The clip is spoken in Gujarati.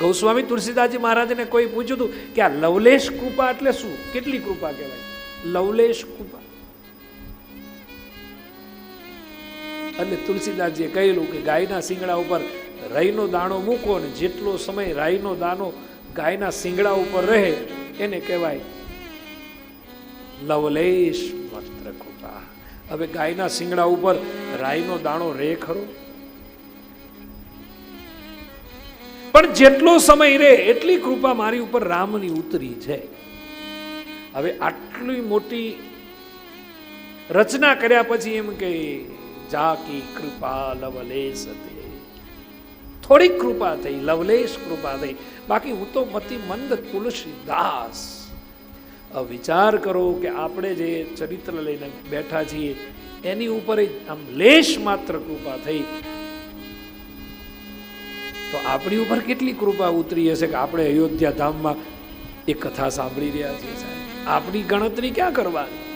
ગૌસ્વામી તુલસીદાસજી મહારાજને કોઈ પૂછ્યું હતું કે આ લવલેશ કૃપા એટલે શું? કેટલી કૃપા કહેવાય? લવલેશ કૃપા. અને તુલસીદાસજીએ કહેલું કે ગાયના શિંગડા ઉપર રાઈનો દાણો મૂકો ને જેટલો સમય રાઈનો દાણો ગાયના શિંગડા ઉપર રહે, એને કહેવાય લવલેશ વસ્ત્ર કૃપા. હવે ગાયના શિંગડા ઉપર રાઈનો દાણો રહે ખરો? પણ જેટલો સમય રહે એટલી કૃપા મારી ઉપર રામની ઉતરી છે. હવે આટલી મોટી રચના કર્યા પછી એમ કે, જાકી કૃપા લવલેશ થોડીક કૃપા થઈ, લવલેશ કૃપા થઈ. બાકી હું તો મતિ મંદ તુલસીદાસ વિચાર કરો કે આપણે જે ચરિત્ર લઈને બેઠા છીએ, એની ઉપર આમ લેશ માત્ર કૃપા થઈ. તો આપણી ઉપર કેટલી કૃપા ઉતરી હશે કે આપણે અયોધ્યા ધામમાં એ કથા સાંભળી રહ્યા છીએ સાહેબ? આપણી ગણતરી ક્યાં કરવાની?